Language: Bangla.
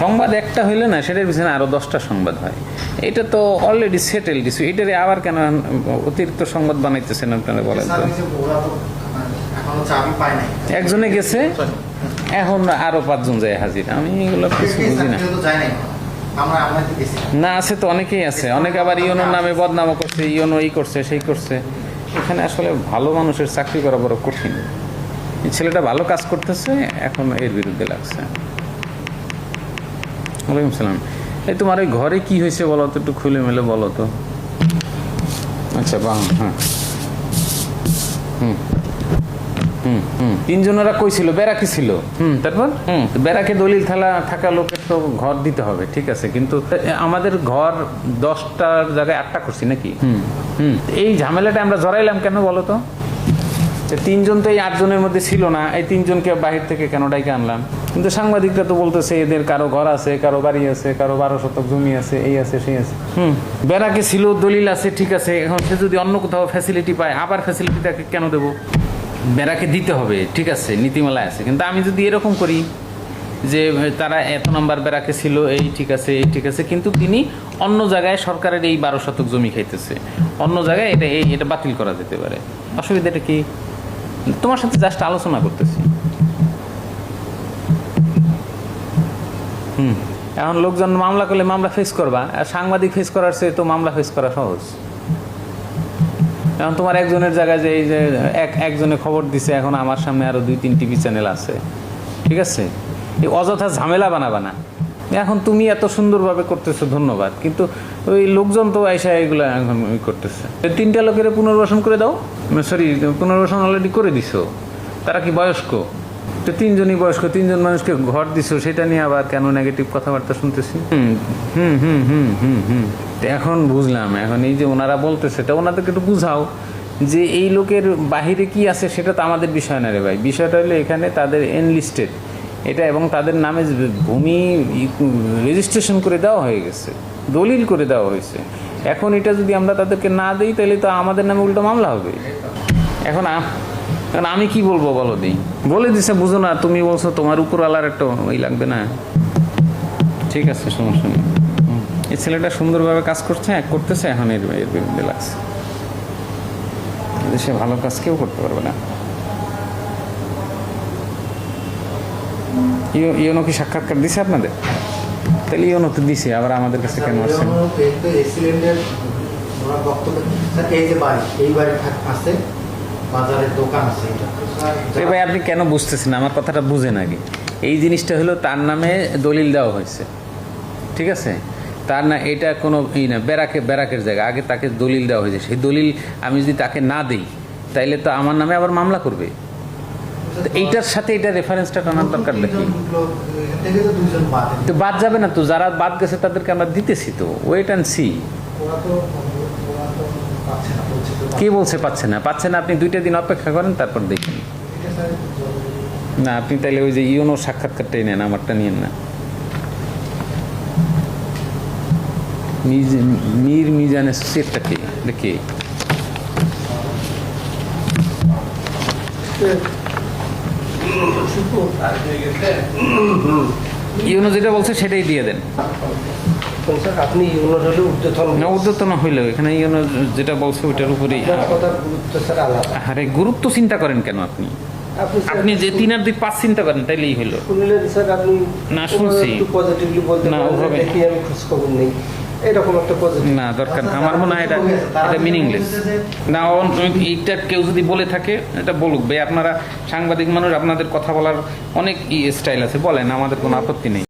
সংবাদ একটা হইলে না সেটার পিছনে আরও দশটা সংবাদ হয়। এটা তো অলরেডি সেটেল ইস্যু এটারে আবার কেন অতিরিক্ত সংবাদ বানাইতেছেন আপনারা বলেন তো? একজনে গেছে এখন আরও পাঁচজন যায় হাজির। আমি এগুলো কিছু বুঝি না। না আছে তো অনেকেই আছে। অনেকে আবার ইয়নোর নামে বদনামও করছে ইয়নো এই করছে সেই করছে। এখানে আসলে ভালো মানুষের চাকরি করা বড় কঠিন। ছেলেটা ভালো কাজ করতেছে এখন এর বিরুদ্ধে লাগছে। ওয়ালাইকুম সালাম। এই তোমার ওই ঘরে কি হয়েছে বলো তো? একটু খুলে মেলে বলো তো। আচ্ছা বাং হ্যাঁ। হুম হুম হুম। তিনজনেরা কই ছিল? বেড়াকি ছিল। হুম তারপর? হুম তো বেড়াকে দলিল থালা থাকা লোকের তো ঘর দিতে হবে ঠিক আছে। কিন্তু আমাদের ঘর দশটার জায়গায় আটটা করছি নাকি? হুম হুম। এই ঝামেলাটা আমরা জড়াইলাম কেন বলো তো? তিনজন তো এই আটজনের মধ্যে ছিল না, এই তিনজনকে বাহির থেকে কেন ডাইকে আনলাম? কিন্তু সাংবাদিকরা তো বলতেছে, এদের কারও ঘর আছে, কারও বাড়ি আছে, কারও বারো শতক জমি আছে, এই আছে, সেই আছে। হুম, বেড়াকে ছিল, দলিল আছে, ঠিক আছে, এখন সে যদি অন্য কোথাও ফ্যাসিলিটি পায়, আবার ফ্যাসিলিটি তাকে কেন দেবো? বেড়াকে দিতে হবে, ঠিক আছে নীতিমালায় আছে। কিন্তু আমি যদি এরকম করি যে, তারা এত নম্বর বেড়াকে ছিল, এই ঠিক আছে, এই ঠিক আছে, কিন্তু তিনি অন্য জায়গায় সরকারের এই বারো শতক জমি খাইতেছে। অন্য জায়গায় এটা, এই, এটা বাতিল করা যেতে পারে। অসুবিধাটা কি? তোমার সাথে জাস্ট আলোচনা করতেছি। হুম, এখন লোকজন মামলা করলে মামলা ফেস করবা, আর সাংবাদিক ফেস করার চেয়ে তো মামলা ফেস করা সহজ। এখন তোমার একজনের জায়গায় যে এই যে এক, একজনে খবর দিছে, এখন আমার সামনে আরও দুই, তিন টিভি চ্যানেল আছে। ঠিক আছে? এই অযথা ঝামেলা বানাবা না। এখন তুমি এত সুন্দরভাবে করতেছো, ধন্যবাদ। কিন্তু ওই লোকজন তো এসে এগুলো এখন করতেছে। তিনটা লোকের পুনর্বাসন করে দাও। সরি পুনর্বাসন অলরেডি করে দিছো। তারা কি বয়স্ক? তো তিনজনই বয়স্ক তিনজন মানুষকে ঘর দিছো সেটা নিয়ে আবার কেন নেগেটিভ কথাবার্তা শুনতেছি? হুম হুম হুম হুম হুম এখন বুঝলাম এখন এই যে ওনারা বলতেছে তা ওনাদেরকে একটু বুঝাও যে এই লোকের বাহিরে কি আছে সেটা তো আমাদের বিষয় না রে ভাই। বিষয়টা হলো এখানে তাদের এনলিস্টেড এটা এবং তাদের নামে ভূমি রেজিস্ট্রেশন করে দেওয়া হয়ে গেছে দলিল করে দেওয়া হয়েছে। এখন এটা যদি আমরা তাদেরকে না দিই তাহলে তো আমাদের নামে উল্টো মামলা হবে। এখন এখন আমি কি বলব বলো দিই বলে দিছে, বুঝো না, তুমি বলছো তোমার উপর আলার একটা ওই লাগবে না। ঠিক আছে সমস্যা নেই। এই ছেলেটা সুন্দরভাবে কাজ করছে, করতেছে, এখন এর এর বিরুদ্ধে লাগছে দেশে ভালো কাজ কেউ করতে পারবে না। ইওনো কি সাক্ষাৎকার দিছে আপনাদের? তাহলে ইওনো তো দিছে, আবার আমাদের কাছে কেন আসছে না? এক্সিলেন্টের ওরা বক্তব্য এই যে বাড়ি, এই বাড়ি আছে। বাজারের দোকান আছে ভাই আপনি কেন বুঝতেছেন আমার কথাটা বুঝেন আগে। এই জিনিসটা হলো তার নামে দলিল দেওয়া হয়েছে। ঠিক আছে? তার না এটা কোনো ই না ব্যারাকে ব্যারাকের জায়গা। আগে তাকে দলিল দেওয়া হয়েছে। সেই দলিল আমি যদি তাকে না দিই তাইলে তো আমার নামে আবার মামলা করবে। এইটার সাথে এটা রেফারেন্সটা টানার দরকার নাকি তো বাদ যাবে না তো? যারা বাদ গেছে তাদেরকে আমরা দিতেছি তো। ওয়েট অ্যান্ড সি কে বলছে পাচ্ছে না? পাচ্ছে না আপনি দুইটা দিন অপেক্ষা করেন তারপর দেখেন এটা। না আপনি তাহলে ওই যে ইউনো সাক্ষাৎকারটাই নেন আমারটা নিয়েন না। মীর মিজানের সেটটা কে? দেখে ইউনো যেটা বলছে সেটাই দিয়ে দেন। স্যার আপনি ইউনোর হলে ঊর্ধ্বতন না উদ্যতন হইলেও এখানে ইউনো যেটা বলছে ওইটার উপরেই আপনার কথার গুরুত্ব স্যার আলাদা। আরে গুরুত্ব চিন্তা করেন কেন আপনি? আপনি যে তিন আর দুই পাঁচ চিন্তা করেন তাইলেই না, শুনছি। একটু না, ওভাবে- দেখি আমি খোঁজ খবর নেই। এরকম একটা পজিটিভ না দরকার আমার মনে হয় এটা এটা মিনিংলেস না এইটা কেউ যদি বলে থাকে এটা বলুক। ভাই আপনারা সাংবাদিক মানুষ আপনাদের কথা বলার অনেক স্টাইল আছে। বলেন আমাদের কোনো আপত্তি নেই।